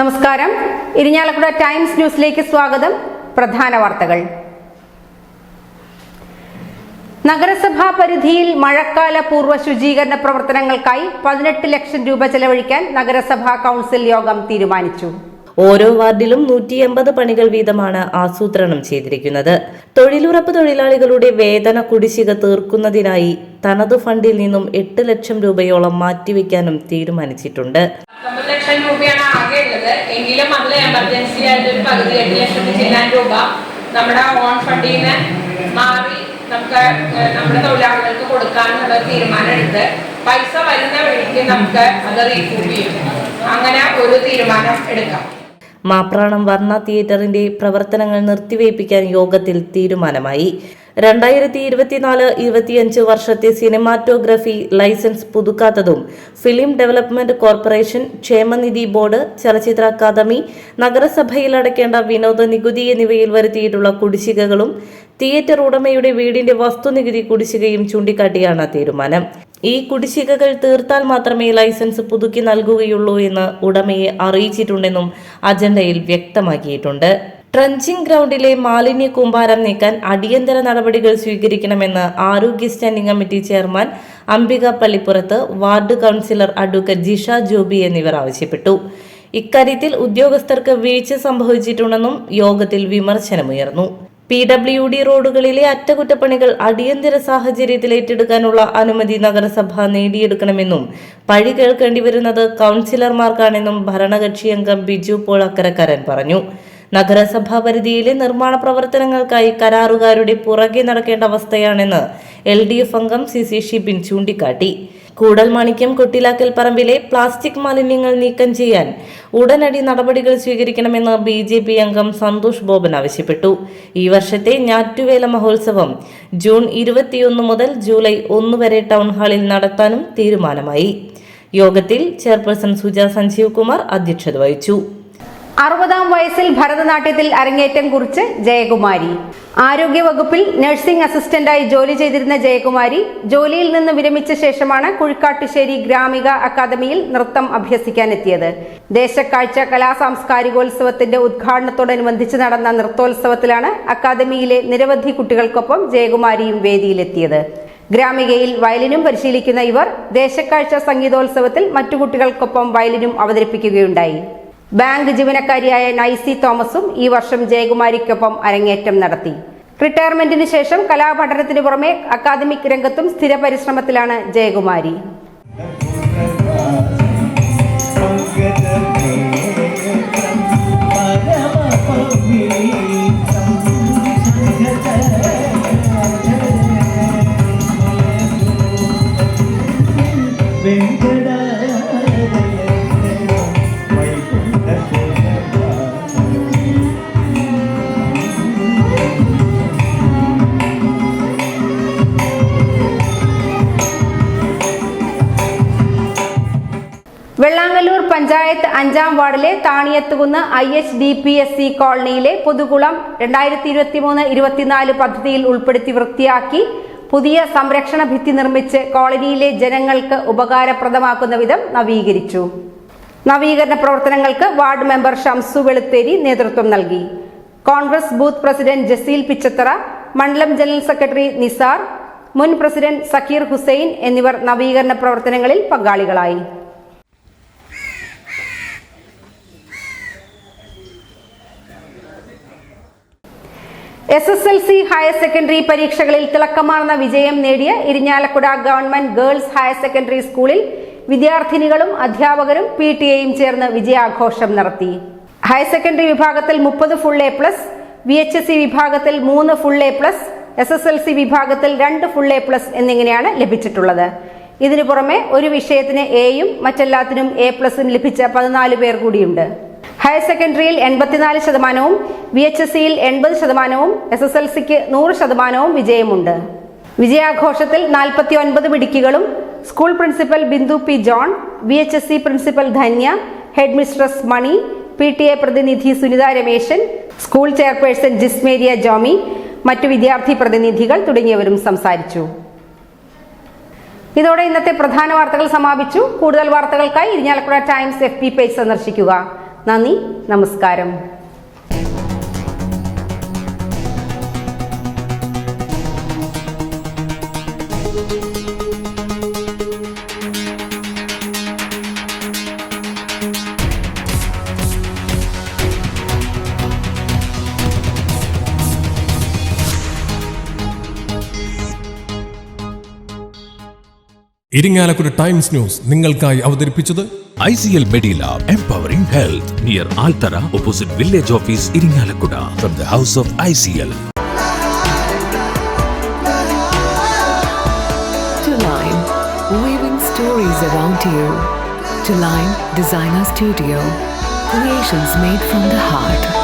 നമസ്കാരം. ഇരിഞ്ഞാലക്കുട ടൈംസ് ന്യൂസിലേക്ക് സ്വാഗതം. പ്രധാന വാർത്തകൾ. നഗരസഭാ പരിധിയിൽ മഴക്കാല പൂർവ ശുചീകരണ പ്രവർത്തനങ്ങൾക്കായി പതിനെട്ട് ലക്ഷം രൂപ ചെലവഴിക്കാൻ നഗരസഭാ കൗൺസിൽ യോഗം തീരുമാനിച്ചു. ഓരോ വാർഡിലും നൂറ്റി എൺപത് പണികൾ വീതമാണ് ആസൂത്രണം ചെയ്തിരിക്കുന്നത്. തൊഴിലുറപ്പ് തൊഴിലാളികളുടെ വേതന കുടിശ്ശിക തീർക്കുന്നതിനായി തനത് ഫണ്ടിൽ നിന്നും എട്ട് ലക്ഷം രൂപയോളം മാറ്റിവെക്കാനും തീരുമാനിച്ചിട്ടുണ്ട്. ലക്ഷം രൂപയാണ് എങ്കിലും അതിൽ എമർജൻസി ആയിട്ട് ഒരു പകുതി എട്ട് ലക്ഷത്തി ചെയ്യാൻ രൂപ നമ്മുടെ ഓൺ ഫണ്ടിൽ നിന്ന് മാറി നമുക്ക് നമ്മുടെ തൊഴിലാളികൾക്ക് കൊടുക്കാനുള്ള തീരുമാനം എടുത്ത് പൈസ വരുന്ന വഴിക്ക് നമുക്ക് അത് റീകൂപ്പ് ചെയ്യും. അങ്ങനെ ഒരു തീരുമാനം എടുക്കാം. മാപ്രാണം വർണ തിയേറ്ററിന്റെ പ്രവർത്തനങ്ങൾ നിർത്തിവയ്പ്പിക്കാൻ യോഗത്തിൽ തീരുമാനമായി. രണ്ടായിരത്തി ഇരുപത്തിനാല് ഇരുപത്തിയഞ്ച് വർഷത്തെ സിനിമാറ്റോഗ്രഫി ലൈസൻസ് പുതുക്കാത്തതും ഫിലിം ഡെവലപ്മെന്റ് കോർപ്പറേഷൻ ക്ഷേമനിധി ബോർഡ് ചലച്ചിത്ര അക്കാദമി നഗരസഭയിൽ അടയ്ക്കേണ്ട വിനോദ നികുതി എന്നിവയിൽ വരുത്തിയിട്ടുള്ള കുടിശ്ശികകളും തിയേറ്റർ ഉടമയുടെ വീടിന്റെ വസ്തുനികുതി കുടിശ്ശികയും ചൂണ്ടിക്കാട്ടിയാണ് തീരുമാനം. ഈ കുടിശ്ശികകൾ തീർത്താൽ മാത്രമേ ലൈസൻസ് പുതുക്കി നൽകുകയുള്ളൂ എന്ന് ഉടമയെ അറിയിച്ചിട്ടുണ്ടെന്നും അജണ്ടയിൽ വ്യക്തമാക്കിയിട്ടുണ്ട്. ട്രഞ്ചിങ് ഗ്രൗണ്ടിലെ മാലിന്യ കൂമ്പാരം നീക്കാൻ അടിയന്തര നടപടികൾ സ്വീകരിക്കണമെന്ന് ആരോഗ്യ standing committee chairman Ambika Pallippurath ward councillor advocate Jisha Joby എന്നിവർ ആവശ്യപ്പെട്ടു. ഇക്കാര്യത്തിൽ ഉദ്യോഗസ്ഥർക്ക് വീഴ്ച സംഭവിച്ചിട്ടുണ്ടെന്നും യോഗത്തിൽ വിമർശനമുയർന്നു. പി ഡബ്ല്യു ഡി റോഡുകളിലെ അറ്റകുറ്റപ്പണികൾ അടിയന്തര സാഹചര്യത്തിൽ ഏറ്റെടുക്കാനുള്ള അനുമതി നഗരസഭ നേടിയെടുക്കണമെന്നും പഴി കേൾക്കേണ്ടി വരുന്നത് കൗൺസിലർമാർക്കാണെന്നും ഭരണകക്ഷി അംഗം ബിജു പോൾ അക്കരക്കാരൻ പറഞ്ഞു. നഗരസഭാ പരിധിയിലെ നിർമ്മാണ പ്രവർത്തനങ്ങൾക്കായി കരാറുകാരുടെ പുറകെ നടക്കേണ്ട അവസ്ഥയാണെന്ന് എൽ ഡി എഫ് അംഗം സി സി ഷിബിൻ ചൂണ്ടിക്കാട്ടി. കൂടൽമാണിക്യം കൊട്ടിലാക്കൽ പറമ്പിലെ പ്ലാസ്റ്റിക് മാലിന്യങ്ങൾ നീക്കം ചെയ്യാൻ ഉടനടി നടപടികൾ സ്വീകരിക്കണമെന്ന് ബി ജെ പി അംഗം സന്തോഷ് ബോബൻ ആവശ്യപ്പെട്ടു. ഈ വർഷത്തെ ഞാറ്റുവേല മഹോത്സവം ജൂൺ ഇരുപത്തിയൊന്ന് മുതൽ ജൂലൈ ഒന്ന് വരെ ടൗൺ ഹാളിൽ നടത്താനും തീരുമാനമായി. യോഗത്തിൽ ചെയർപേഴ്സൺ സുജ സഞ്ജീവ് കുമാർ അധ്യക്ഷത വഹിച്ചു. അറുപതാം വയസ്സിൽ ഭരതനാട്യത്തിൽ അരങ്ങേറ്റം കുറിച്ച് ജയകുമാരി. ആരോഗ്യവകുപ്പിൽ നഴ്സിംഗ് അസിസ്റ്റന്റായി ജോലി ചെയ്തിരുന്ന ജയകുമാരി ജോലിയിൽ നിന്ന് വിരമിച്ച ശേഷമാണ് കുഴിക്കാട്ടുശ്ശേരി ഗ്രാമിക അക്കാദമിയിൽ നൃത്തം അഭ്യസിക്കാൻ എത്തിയത് ദേശക്കാഴ്ച കലാ സാംസ്കാരികോത്സവത്തിന്റെ ഉദ്ഘാടനത്തോടനുബന്ധിച്ച് നടന്ന നൃത്തോത്സവത്തിലാണ് അക്കാദമിയിലെ നിരവധി കുട്ടികൾക്കൊപ്പം ജയകുമാരിയും വേദിയിലെത്തിയത്. ഗ്രാമികയിൽ വയലിനും പരിശീലിക്കുന്ന ഇവർ ദേശക്കാഴ്ച സംഗീതോത്സവത്തിൽ മറ്റു കുട്ടികൾക്കൊപ്പം വയലിനും അവതരിപ്പിക്കുകയുണ്ടായി. ബാങ്ക് ജീവനക്കാരിയായ നൈസി തോമസും ഈ വർഷം ജയകുമാരിക്കൊപ്പം അരങ്ങേറ്റം നടത്തി. റിട്ടയർമെന്റിന് ശേഷം കലാപഠനത്തിന് പുറമെ അക്കാദമിക് രംഗത്തും സ്ഥിര പരിശ്രമത്തിലാണ് ജയകുമാരി. വെള്ളാങ്ങല്ലൂർ പഞ്ചായത്ത് അഞ്ചാം വാർഡിലെ Thaniyathukunnu I H D P S C കോളനിയിലെ പുതുകുളം രണ്ടായിരത്തി ഇരുപത്തി മൂന്ന് ഇരുപത്തിനാല് പദ്ധതിയിൽ ഉൾപ്പെടുത്തി വൃത്തിയാക്കി പുതിയ സംരക്ഷണ ഭിത്തി നിർമ്മിച്ച് കോളനിയിലെ ജനങ്ങൾക്ക് ഉപകാരപ്രദമാക്കുന്ന വിധം നവീകരിച്ചു. നവീകരണ പ്രവർത്തനങ്ങൾക്ക് വാർഡ് മെമ്പർ ഷംസു വെളുത്തേരി നേതൃത്വം നൽകി. Congress booth president Jaseel Pichathara മണ്ഡലം ജനറൽ സെക്രട്ടറി നിസാർ മുൻ പ്രസിഡന്റ് സക്കീർ ഹുസൈൻ എന്നിവർ നവീകരണ പ്രവർത്തനങ്ങളിൽ പങ്കാളികളായി. S S L C higher secondary പരീക്ഷകളിൽ തിളക്കമാർന്ന വിജയം നേടിയ Irinjalakuda government girls higher secondary സ്കൂളിൽ വിദ്യാർത്ഥിനികളും അധ്യാപകരും പി ടി എയും ചേർന്ന് വിജയാഘോഷം നടത്തി. ഹയർ സെക്കൻഡറി വിഭാഗത്തിൽ മുപ്പത് full A plus V H S C വിഭാഗത്തിൽ മൂന്ന് full A plus S S L C വിഭാഗത്തിൽ രണ്ട് ഫുൾ എ പ്ലസ് എന്നിങ്ങനെയാണ് ലഭിച്ചിട്ടുള്ളത്. ഇതിനു പുറമെ ഒരു വിഷയത്തിന് എയും മറ്റെല്ലാത്തിനും എ പ്ലസും ലഭിച്ച പതിനാല് പേർ കൂടിയുണ്ട്. ഹയർ സെക്കൻഡറിയിൽ എൺപത്തിനാല് ശതമാനവും വി എച്ച് എസ് സിയിൽ എൺപത് ശതമാനവും എസ് എസ് എൽ സിക്ക് നൂറ് ശതമാനവും വിജയമുണ്ട്. വിജയാഘോഷത്തിൽ നാൽപ്പത്തി ഒൻപത് മിടുക്കികളും school principal Bindu P John V H S C principal Dhanya headmistress Mani P T A പ്രതിനിധി സുനിത രമേശൻ സ്കൂൾ ചെയർപേഴ്സൺ ജിസ്മേരിയ ജോമി മറ്റു വിദ്യാർത്ഥി പ്രതിനിധികൾ തുടങ്ങിയവരും സംസാരിച്ചു. ഇതോടെ ഇന്നത്തെ പ്രധാന വാർത്തകൾ സമാപിച്ചു. കൂടുതൽ വാർത്തകൾക്കായി ഇരിഞ്ഞാലക്കുട ടൈംസ് എഫ് പേജ് സന്ദർശിക്കുക. നന്ദി നമസ്കാരം. ഇരിങ്ങാലക്കുട ടൈംസ് ന്യൂസ് നിങ്ങൾക്കായി അവതരിപ്പിച്ചത് ICL Medilab Empowering Health near Altara opposite Village Office Iringalakkuda from the House of ICL. To Line, weaving stories around you. To Line Designer Studio, creations made from the heart.